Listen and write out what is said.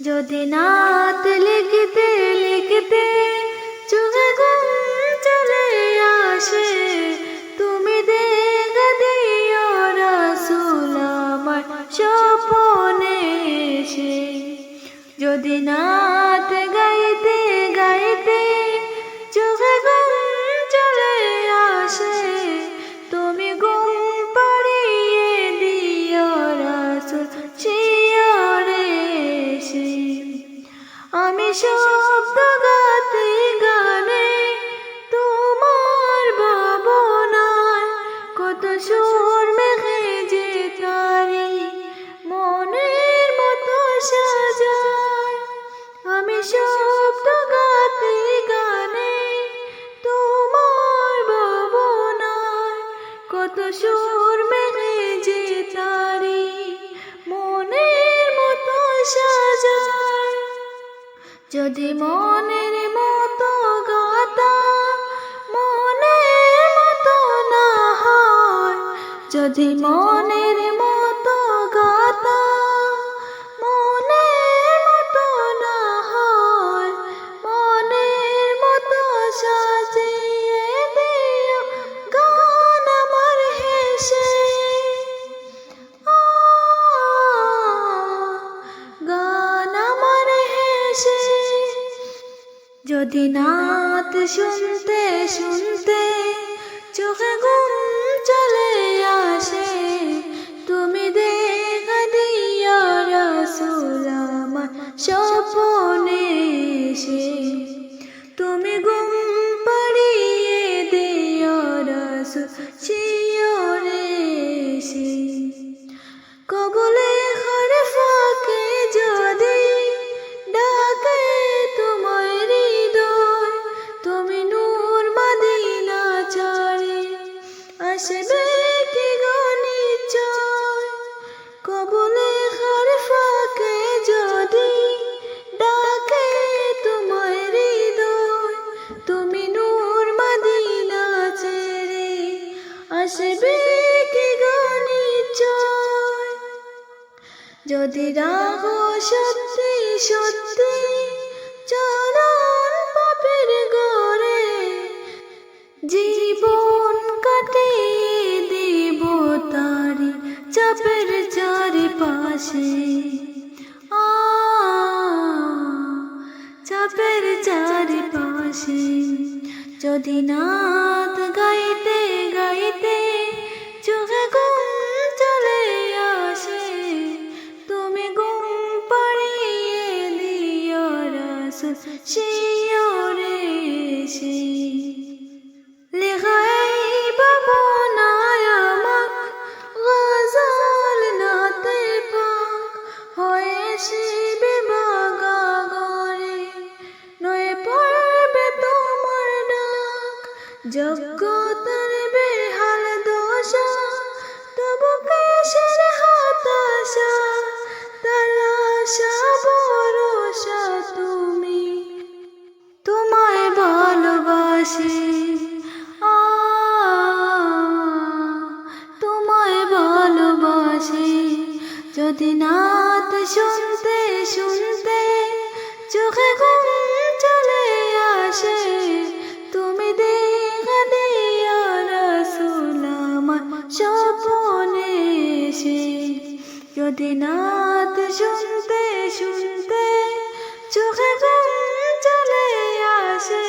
যদি নাত লিখতে লিখতে চুগে ঘুম চলে আসে, তুমি দেখা দিও রাসুল আমার স্বপনে এসে। যদি নাত গাইতে আমি শব্দ গাতে গানে, তোমার ভাবনায় কত সুর মেঘে যে তারি, মনের মতো সাজায়। আমি শব্দ গাতে গানে, তোমার ভাবনায় কত সুর মেঘে যদি মনের মতো গাতা মনের মতো না হয় যদি মনের মতো গাতা যদি নাত শুনতে শুনতে চোখে ঘুম চলে আসে। আসবে কি যদি রাগ সত্যি সত্যি চরণ পাপের গড়ে জীবন কাটিয়ে দিব তারি চাপের চারিপাশে। আ, চাপের চারিপাশে। যদি নাত গাইতে গাইতে রসুল শিওরে এসে লেখাই বাবনায় আমাক গজল নাতে পাক হয়ে শিবে বাগা গরে নয়ে পড়বে তোমার ডাক যোগ্যতার আ, তোমায় ভালোবাসি। যদি নাত শুনতে শুনতে চোখে ঘুম চলে আসে, তুমি দেখা দিও রসুল স্বপনে এসে। যদি নাত শুনতে শুনতে চোখে ঘুম চলে আসে